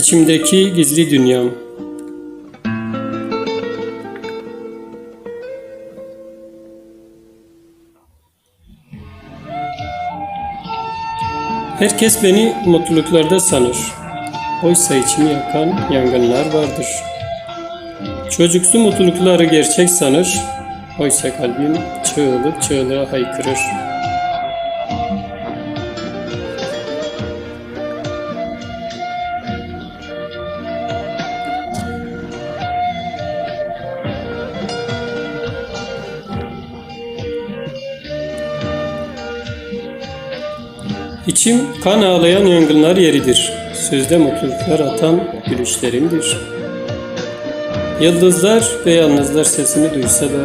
İçimdeki gizli dünyam. Herkes beni mutluluklarda sanır. Oysa içimi yakan yangınlar vardır. Çocuksu mutlulukları gerçek sanır. Oysa kalbim çığlık çığlığa haykırır. İçim kan ağlayan yangınlar yeridir. Sözde mutluluklar atan gülüşlerimdir. Yıldızlar ve yalnızlar sesimi duysa da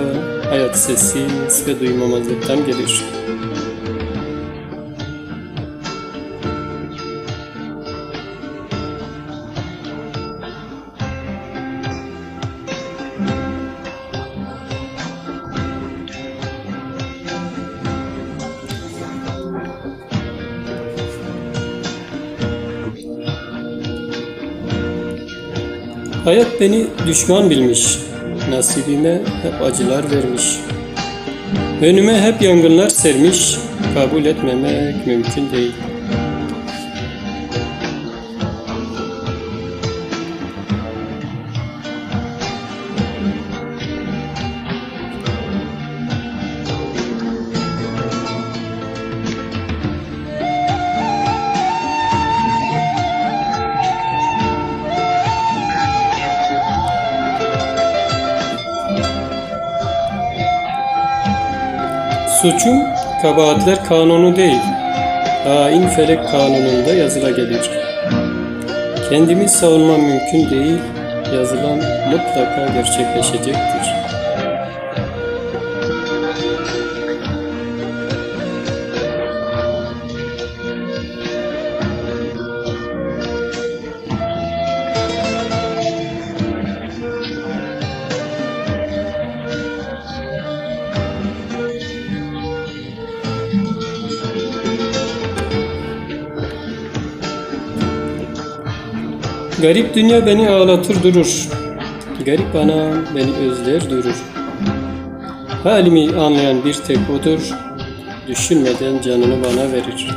hayat sessiz ve duymamazlıktan gelir. Hayat beni düşman bilmiş, nasibime hep acılar vermiş. Önüme hep yangınlar sermiş, kabul etmemek mümkün değil. Suçum kabahatler kanunu değil, hain felek kanununda yazıla gelir. Kendimi savunmam mümkün değil, yazılan mutlaka gerçekleşecektir. Garip dünya beni ağlatır durur. Garip anam beni özler durur. Halimi anlayan bir tek odur. Düşünmeden canını bana verir.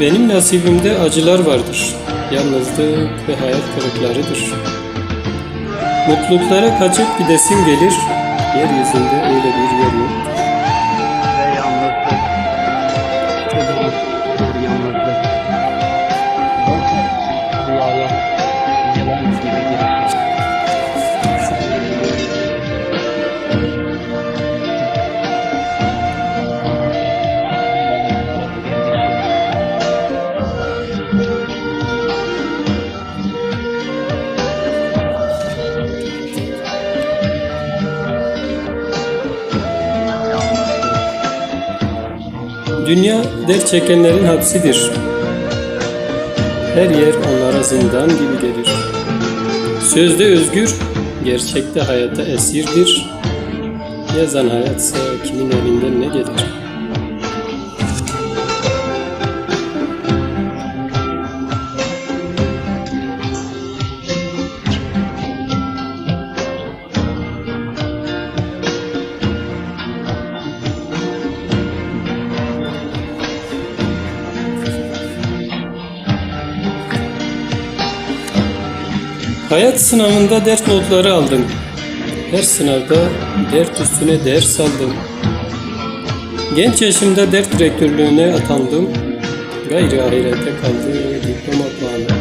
Benim nasibimde acılar vardır. Yalnızlık ve hayal kırıklarıdır. Mutluluklara kaçıp gidesim gelir. Yeryüzünde öyle bir yer yok. ve yalnızlık. Bir yalnızlık. Rüyaya yalan gibi Dünya dert çekenlerin hapsidir. Her yer onlara zindan gibi gelir. Sözde özgür, gerçekte hayata esirdir. Yazan hayatsa kimin elinden ne gelir? Hayat sınavında dert notları aldım. Her sınavda dert üstüne ders aldım. Genç yaşımda dert direktörlüğüne atandım. Gayri ahirete kaldı diploma puanı.